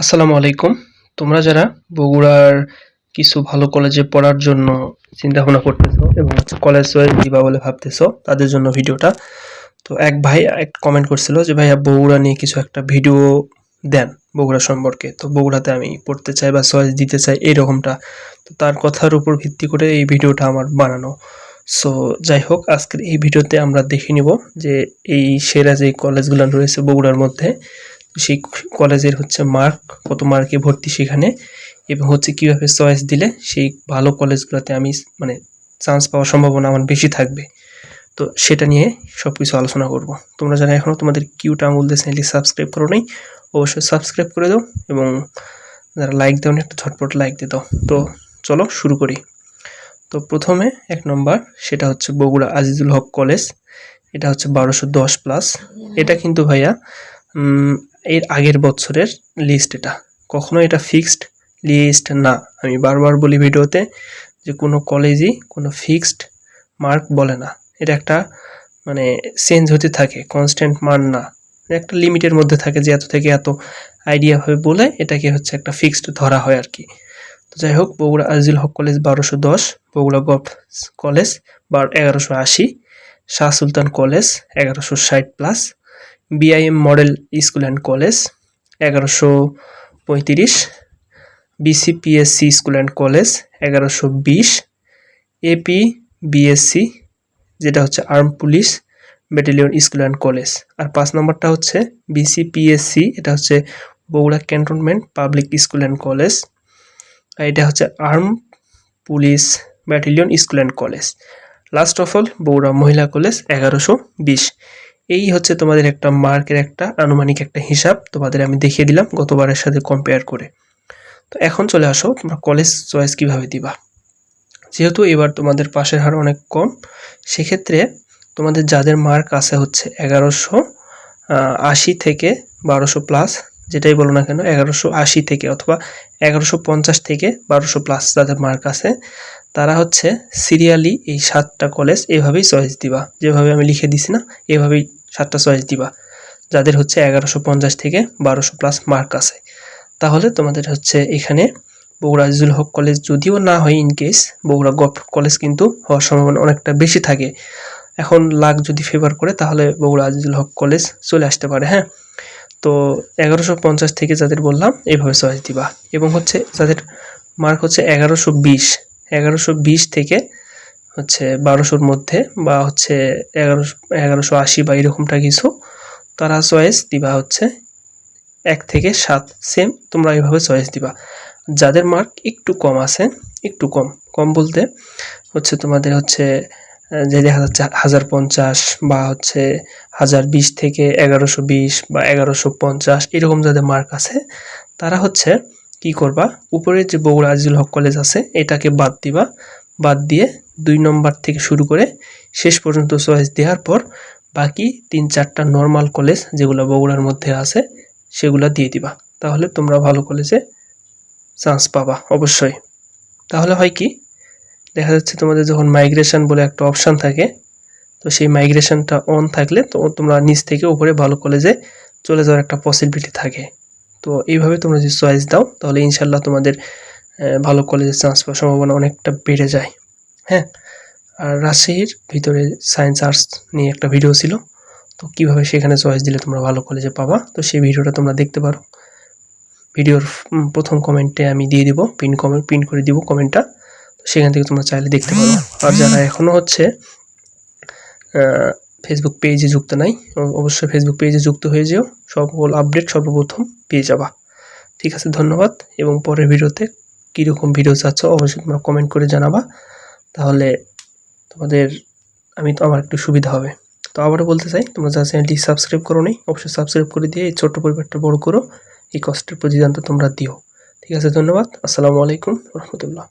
আসসালামু আলাইকুম। তোমরা যারা বগুড়ার কিছু ভালো কলেজে পড়ার জন্য চিন্তা ভাবনা করতেছো এবং কলেজ দিবা বলে ভাবতেছো, তাদের জন্য ভিডিওটা। তো এক ভাই এক কমেন্ট করছিল যে, ভাইয়া, বগুড়া নিয়ে কিছু একটা ভিডিও দেন বগুড়া সম্পর্কে। তো বগুড়াতে আমি পড়তে চাই বা চয়েস দিতে চাই এইরকমটা তো তার কথার উপর ভিত্তি করে এই ভিডিওটা আমার বানানো। সো, যাই হোক, আজকের এই ভিডিওতে আমরা দেখে নিব যে এই সেরা যে কলেজগুলো রয়েছে বগুড়ার মধ্যে সেই কলেজের হচ্ছে মার্ক কত মার্কে ভর্তি সেখানে এবং হচ্ছে কীভাবে চয়েস দিলে সেই ভালো কলেজগুলোতে আমি মানে চান্স পাওয়ার সম্ভাবনা আমার বেশি থাকবে। তো সেটা নিয়ে সব কিছু আলোচনা করব। তোমরা যারা এখনও তোমাদের কিউট আঙুল দিয়ে চ্যানেলটি সাবস্ক্রাইব করো নাই, অবশ্যই সাবস্ক্রাইব করে দাও এবং যারা লাইক দাও একটা ঝটপট লাইক দিয়ে দাও। তো চলো শুরু করি। তো প্রথমে এক নম্বর, সেটা হচ্ছে বগুড়া আজিজুল হক কলেজ। এটা হচ্ছে বারোশো দশ প্লাস এটা কিন্তু ভাইয়া এর আগের বছরের লিস্ট এটা। কখনো এটা ফিক্সড লিস্ট না। আমি বারবার বলি ভিডিওতে যে কোনো কলেজই কোনো ফিক্সড মার্ক বলে না। এটা একটা মানে চেঞ্জ হতে থাকে কনস্ট্যান্ট মান না। একটা লিমিটের মধ্যে থাকে যে এত থেকে এত আইডিয়া হবে বলে এটাকে হচ্ছে একটা ফিক্সড ধরা হয় আর কি। তো যাই হোক, বগুড়া আজিল হক কলেজ বারোশো দশ, বগুড়া গভ কলেজ বার এগারোশো আশি, শাহ সুলতান কলেজ এগারোশো ষাট plus BIM model school and college এগারোশো পঁয়ত্রিশ বিসিপিএসসি স্কুল অ্যান্ড কলেজ এগারোশো বিশ এপি বিএসসি যেটা হচ্ছে arm police battalion school and college আর পাঁচ নম্বরটা হচ্ছে বিসিপিএসসি এটা হচ্ছে Bogura cantonment public school and college আর এটা হচ্ছে arm police battalion school and college last of all Bogura মহিলা কলেজ এগারোশো বিশ। এই হচ্ছে তোমাদের একটা মার্কের একটা আনুমানিক একটা হিসাব তোমাদের আমি দেখিয়ে দিলাম গতবারের সাথে কম্পেয়ার করে। তো এখন চলে আসো, তোমরা কলেজ চয়েস কীভাবে দিবা? যেহেতু এবার তোমাদের পাশের হার অনেক কম, সেক্ষেত্রে তোমাদের যাদের মার্ক আছে হচ্ছে এগারোশো আশি থেকে বারোশো প্লাস যেটাই বলো না কেন, এগারোশো আশি থেকে অথবা এগারোশো পঞ্চাশ থেকে বারোশো প্লাস যাদের মার্ক আছে, তারা হচ্ছে সিরিয়ালি এই সাতটা কলেজ এভাবেই চয়েস দিবা। যেভাবে আমি লিখে দিছি না, এভাবেই সাতটা চয়েস দিবা। যাদের হচ্ছে এগারোশো পঞ্চাশ থেকে বারোশো প্লাস মার্ক আছে। তাহলে তোমাদের হচ্ছে এখানে বগুড়া আজিজুল হক কলেজ যদিও না হয় in case Bogura gov college কিন্তু হওয়ার সম্ভাবনা অনেকটা বেশি থাকে। এখন লাখ যদি ফেভার করে, তাহলে বগুড়া আজিজুল হক কলেজ চলে আসতে পারে হ্যাঁ? তো এগারোশো পঞ্চাশ থেকে যাদের বললাম এইভাবে চয়েস দিবা। এবং হচ্ছে যাদের মার্ক হচ্ছে এগারোশো বিশ এগারোশো বিশ থেকে হচ্ছে বারোশোর মধ্যে বা হচ্ছে এগারোশো এগারোশো আশি বা এরকমটা কিছু, তারা চয়েস দিবা হচ্ছে এক থেকে সাত, সেম তোমরা এইভাবে চয়েস দিবা। যাদের মার্ক একটু কম আছে, একটু কম কম বলতে হচ্ছে তোমাদের হচ্ছে যে দেখা যাচ্ছে হাজার পঞ্চাশ বা হচ্ছে হাজার বিশ থেকে এগারোশো বিশ বা এগারোশো পঞ্চাশ, এরকম যাদের মার্ক আছে, তারা হচ্ছে কি করবা? উপরে যে বগুড়া আজিজুল হক কলেজ আছে, এটাকে বাদ দিবা। বাদ দিয়ে দুই নম্বর থেকে শুরু করে শেষ পর্যন্ত চয়েস দেওয়ার পর বাকি তিন চারটা নর্মাল কলেজ যেগুলো বগুড়ার মধ্যে আছে, সেগুলো দিয়ে দিবা। তাহলে তোমরা ভালো কলেজে চান্স পাবা, অবশ্যই। তাহলে হয় কি, দেখা যাচ্ছে তোমাদের যখন মাইগ্রেশন বলে একটা অপশান থাকে, তো সেই মাইগ্রেশনটা অন থাকলে তো তোমরা নিচ থেকে উপরে ভালো কলেজে চলে যাওয়ার একটা পসিবিলিটি থাকে। তো এইভাবে তোমরা যদি চয়েস দাও, তাহলে ইনশাল্লাহ তোমাদের ভালো কলেজে চান্স পাওয়ার সম্ভাবনা অনেকটা বেড়ে যায়। হ্যাঁ আর রাজশাহীর ভিতরে সায়েন্স আর্টস নিয়ে একটা ভিডিও ছিল। তো কীভাবে সেখানে চয়েস দিলে তোমরা ভালো কলেজে পাবা? তো সেই ভিডিওটা তোমরা দেখতে পারো। ভিডিওর প্রথম কমেন্টে আমি দিয়ে দিব পিন কমেন্ট পিন করে দিব কমেন্টটা তো সেখান থেকে তোমরা চাইলে দেখতে পারো। আর যারা এখনও হচ্ছে ফেসবুক পেজে যুক্ত নাই অবশ্যই ফেসবুক পেজে যুক্ত হয়ে যেও। সকল আপডেট সর্বপ্রথম পেয়ে যাবা। ঠিক আছে, ধন্যবাদ। এবং পরের ভিডিওতে কীরকম ভিডিও চাচ্ছ, অবশ্যই তোমরা কমেন্ট করে জানাবা। তাহলে তোমাদের, আমি তো আমার একটু সুবিধা হবে। তো আবারও বলতে চাই, তোমরা যারা চ্যানেলটি সাবস্ক্রাইব করো নি অবশ্যই সাবস্ক্রাইব করে দিয়ে এই ছোট্ট পরিবারটা বড় করো, এই কষ্টের প্রতিদানটা তোমরা দিও। ঠিক আছে, ধন্যবাদ। আসসালামু আলাইকুম, রহমতুল্লাহ।